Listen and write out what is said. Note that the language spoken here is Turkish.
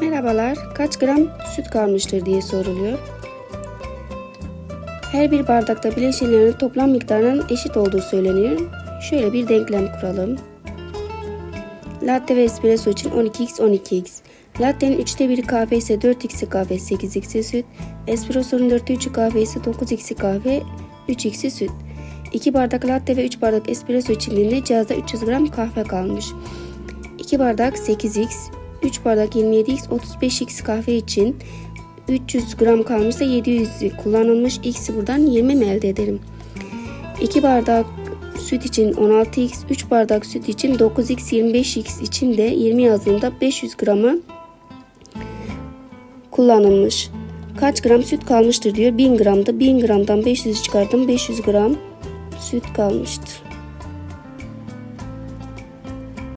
Merhabalar, kaç gram süt kalmıştır diye soruluyor. Her bir bardakta bileşenlerin toplam miktarının eşit olduğu söyleniyor. Şöyle bir denklem kuralım. Latte ve espresso için 12x 12x. Latte'nin 3'te 1'i kahve ise 4x'i kahve 8x'i süt. Espresso'nun 4'te 3'ü kahve ise 9x'i kahve 3x'i süt. 2 bardak latte ve 3 bardak espresso içildiğinde cihazda 300 gram kahve kalmış. 2 bardak 8x, 3 bardak 27x, 35x kahve için 300 gram kalmışsa 700 kullanılmış. X'i buradan 20 mi elde edelim? 2 bardak süt için 16x, 3 bardak süt için 9x, 25x için de 20 yazdığında 500 gramı kullanılmış. Kaç gram süt kalmıştır diyor. 1000 gramda 1000 gramdan 500 çıkardım. 500 gram süt kalmıştır.